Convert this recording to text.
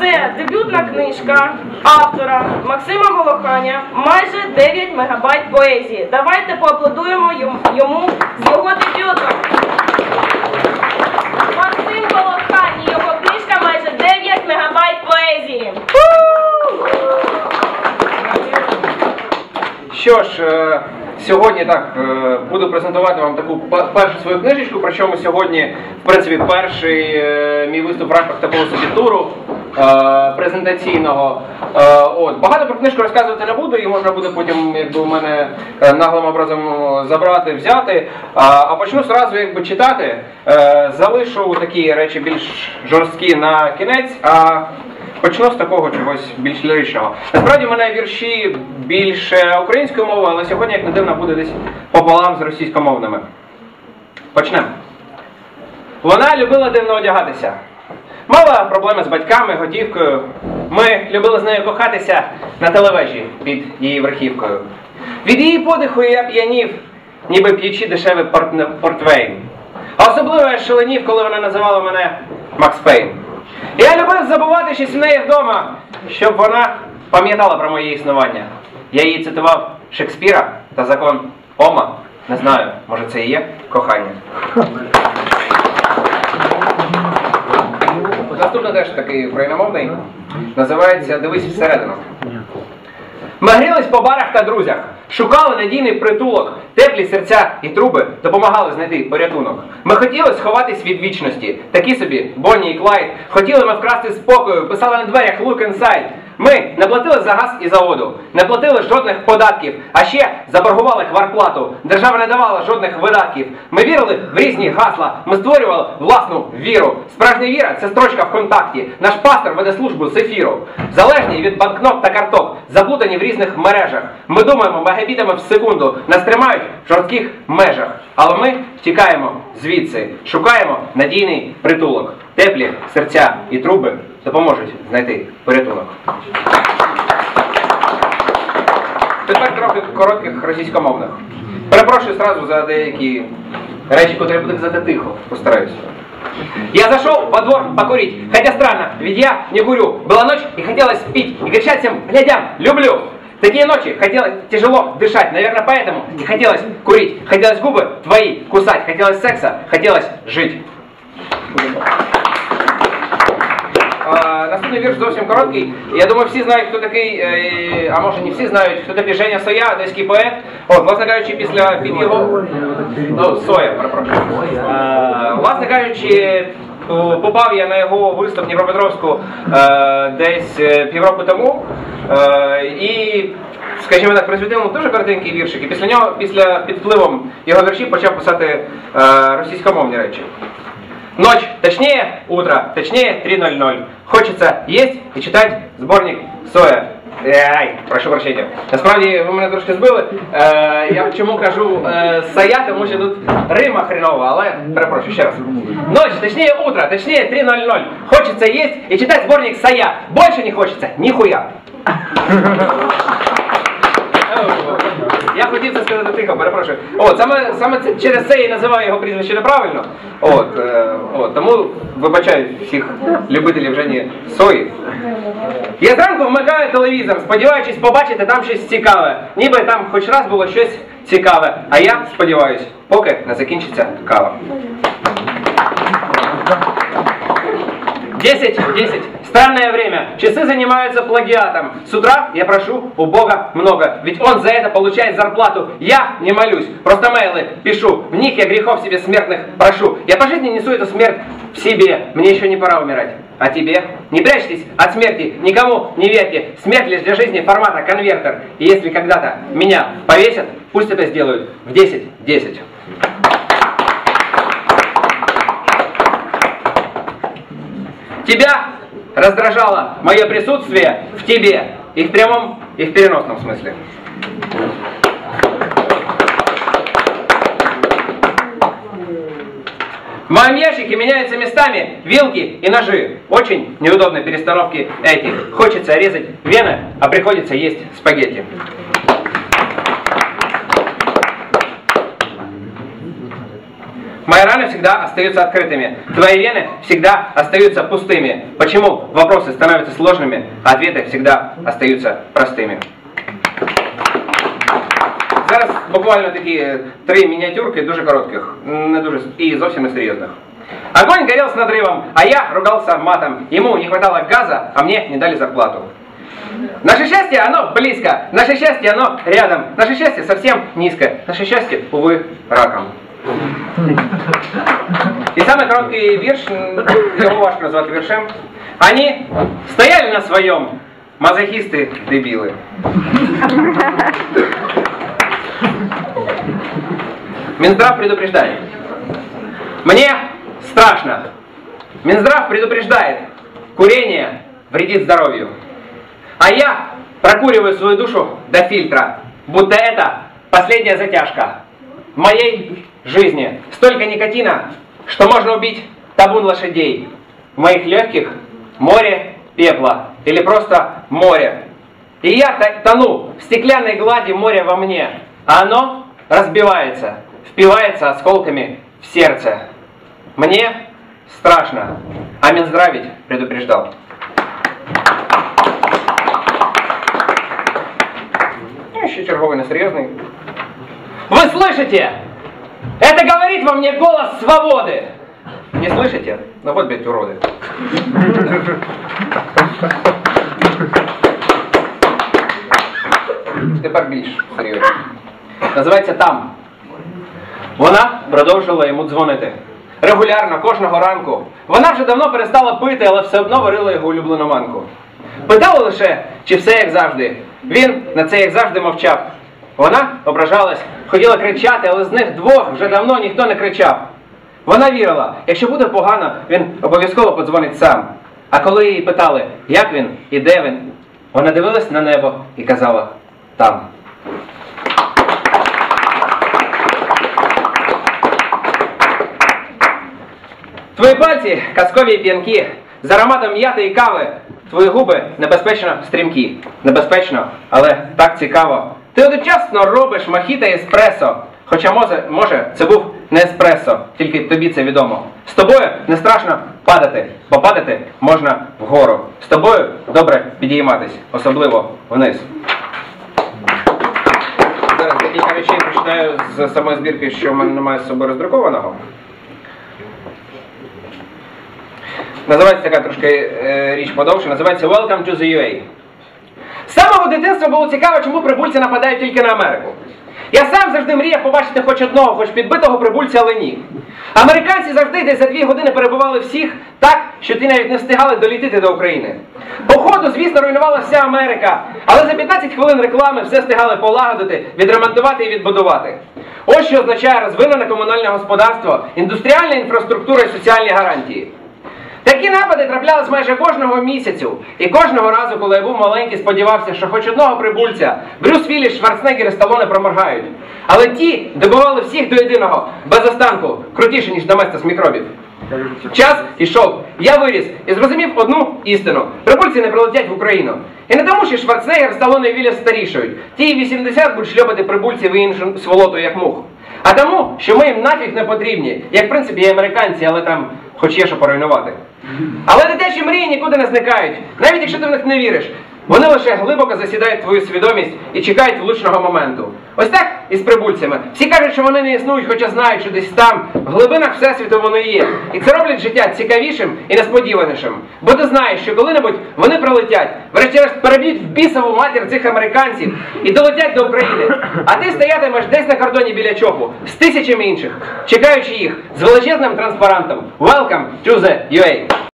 Це дебютна книжка автора Максима Волоханя, майже 9 мегабайт поезії. Давайте поаплодуємо йому- з його дебютом. Максим Волохань і його книжка майже 9 мегабайт поезії. Що ж, е, сьогодні так е, буду презентувати вам таку першу свою книжечку, причому сьогодні, в принципі, перший е, мій виступ в рамках такого собі туру презентаційного. Е, От багато про книжку розказувати не буду, її можна буде потім, якби у мене е, наглим образом забрати, взяти. А, почну зразу якби читати. Е, Залишу такі речі більш жорсткі на кінець. А Почну з такого чогось більш ліричного. Насправді в мене вірші більше українською мовою, але сьогодні, як не дивно, буде десь пополам з російськомовними. Почнемо. Вона любила дивно одягатися. Мала проблеми з батьками, готівкою. Ми любили з нею кохатися на телевежі під її верхівкою. Від її подиху я п'янів, ніби п'ючи дешевий портвейн. А особливо я шаленів, коли вона називала мене Макс Пейн. Я любив забувати щось в неї вдома, щоб вона пам'ятала про моє існування. Я їй цитував Шекспіра та закон Ома. Не знаю, може це і є кохання. Наступний теж такий україномовний. Називається Дивись всередину. Ми грілись по барах та друзях, шукали надійний притулок, теплі серця і труби допомагали знайти порятунок. Ми хотіли сховатись від вічності, такі собі Бонні і Клайд. Хотіли ми вкрасти спокою, писали на дверях look inside. Ми не платили за газ і за воду, не платили жодних податків, а ще заборгували кварплату. Держава не давала жодних видатків. Ми вірили в різні гасла. Ми створювали власну віру. Справжня віра це строчка в контакті. Наш пастор веде службу з ефіру. Залежні від банкнот та карток, заплутані в різних мережах. Ми думаємо мегабітами в секунду, нас тримають в жорстких межах. Але ми втікаємо звідси, шукаємо надійний притулок. Теплі серця і труби допоможуть знайти порятунок. Тепер трохи коротких російськомовних. Перепрошую сразу за деякі речі, які я буду казати тихо, постараюсь. Я зашел во двор покурить, хотя странно, ведь я не курю. Была ночь и хотелось пить и кричать всем глядям «люблю». Такие ночи хотелось тяжело дышать, наверное, поэтому и хотелось курить, хотелось губы твои кусать, хотелось секса, хотелось жить. Наступний вірш зовсім короткий. Я думаю, всі знають, хто такий, е, а може не всі знають, хто такий Женя Соя, одеський поет. От, власне кажучи, після під його ну, Соя, перепрошую. Е, Власне кажучи, попав я на його виступ в Дніпропетровську е, десь е, півроку тому. Е, і, скажімо так, присвятив дуже коротенький віршик. І після нього, після під впливом його віршів почав писати е, російськомовні речі. Ночь, точнее утро, точнее 3.00. Хочется есть и читать сборник Соя. Ай, прошу прощення. Насправді ви мене трошки збили. Е, я чому кажу е, Сая, тому що тут Рима хренова, але перепрошую ще раз. Ночь, точнее утро, точнее 3.00. Хочется есть и читать сборник Сая. Больше не хочется, нихуя. Я хотів це сказати тихо, перепрошую. От, саме, саме це, через це і називаю його прізвище неправильно. От, е, от, тому вибачаю всіх любителів Жені Сої. Я зранку вмикаю телевізор, сподіваючись побачити там щось цікаве. Ніби там хоч раз було щось цікаве. А я сподіваюсь, поки не закінчиться кава. 10, 10. Странное время. Часы занимаются плагиатом. С утра я прошу у Бога много. Ведь Он за это получает зарплату. Я не молюсь. Просто мейлы пишу. В них я грехов себе смертных прошу. Я по жизни несу эту смерть в себе. Мне еще не пора умирать. А тебе? Не прячьтесь от смерти. Никому не верьте. Смерть лишь для жизни формата конвертер. И если когда-то меня повесят, пусть это сделают в 10-10. Тебя раздражало мое присутствие в тебе. И в прямом, и в переносном смысле. В моем ящике меняются местами вилки и ножи. Очень неудобные перестановки эти. Хочется резать вены, а приходится есть спагетти. Мои раны всегда остаются открытыми. Твои вены всегда остаются пустыми. Почему вопросы становятся сложными, а ответы всегда остаются простыми? Зараз буквально такі три мініатюрки, дуже коротких, не дуже і зовсім не серйозних. Огонь горел с надрывом, а я ругался матом. Ему не хватало газа, а мне не дали зарплату. Наше счастье, оно близко. Наше счастье, оно рядом. Наше счастье совсем низко. Наше счастье, увы, раком. И самый короткий вірш, м, його важко назвати віршем. Они стояли на своем, мазохисты дебилы. Минздрав предупреждает. Мне страшно. Минздрав предупреждает. Курение вредит здоровью. А я прокуриваю свою душу до фильтра, будто это последняя затяжка моей жизни. Столько никотина, что можно убить табун лошадей. В моих легких море пепла или просто море. И я то- тону в стеклянной глади моря во мне, а оно разбивается, впивается осколками в сердце. Мне страшно, а Минздрав ведь предупреждал. Ну, еще черговый несерьезный. Вы слышите? Это говорит во мне голос свободы. Не слышите? Ну вот, блядь, уроды. Тепер більш серйозно. Називається там. Вона продовжила йому дзвонити. Регулярно, кожного ранку. Вона вже давно перестала пити, але все одно варила його улюблену манку. Питала лише, чи все як завжди. Він на це як завжди мовчав. Вона ображалась, хотіла кричати, але з них двох вже давно ніхто не кричав. Вона вірила, якщо буде погано, він обов'язково подзвонить сам. А коли її питали, як він і де він, вона дивилась на небо і казала там. Твої пальці казкові п'янки, з ароматом м'яти і кави. Твої губи небезпечно стрімкі. Небезпечно, але так цікаво. Ти одночасно робиш мохіто і еспресо. Хоча може, може, це був не еспресо, тільки тобі це відомо. З тобою не страшно падати, бо падати можна вгору. З тобою добре підійматись, особливо вниз. Зараз декілька речей прочитаю з самої збірки, що в мене немає з собою роздрукованого. Називається така трошки е, річ подовше, називається Welcome to the UA. Самого дитинства було цікаво, чому прибульці нападають тільки на Америку. Я сам завжди мріяв побачити хоч одного, хоч підбитого прибульця, але ні. Американці завжди десь за дві години перебували всіх так, що ті навіть не встигали долітити до України. По ходу, звісно, руйнувала вся Америка, але за 15 хвилин реклами все встигали полагодити, відремонтувати і відбудувати. Ось що означає розвинене комунальне господарство, індустріальна інфраструктура і соціальні гарантії. Такі напади траплялись майже кожного місяцю. І кожного разу, коли я був маленький, сподівався, що хоч одного прибульця Брюс Вілліс, Шварценеггер і Сталоне проморгають. Але ті добивали всіх до єдиного, без останку, крутіше, ніж доместос мікробів. Час ішов. Я виріс і зрозумів одну істину. Прибульці не прилетять в Україну. І не тому, що Шварценеггер, Сталоне і Вілліс старішають. Ті 80 будуть шльопати прибульців і іншу сволоту, як мух. А тому, що ми їм нафіг не потрібні, як в принципі і американці, але там хоч є що поруйнувати. Але дитячі мрії нікуди не зникають, навіть якщо ти в них не віриш. Вони лише глибоко засідають твою свідомість і чекають влучного моменту. Ось так і з прибульцями. Всі кажуть, що вони не існують, хоча знають, що десь там, в глибинах Всесвіту вони є. І це роблять життя цікавішим і несподіванішим. Бо ти знаєш, що коли-небудь вони прилетять, врешті-решт переб'ють в бісову матір цих американців і долетять до України. А ти стоятимеш десь на кордоні біля чопу з тисячами інших, чекаючи їх з величезним транспарантом. Welcome to the UA!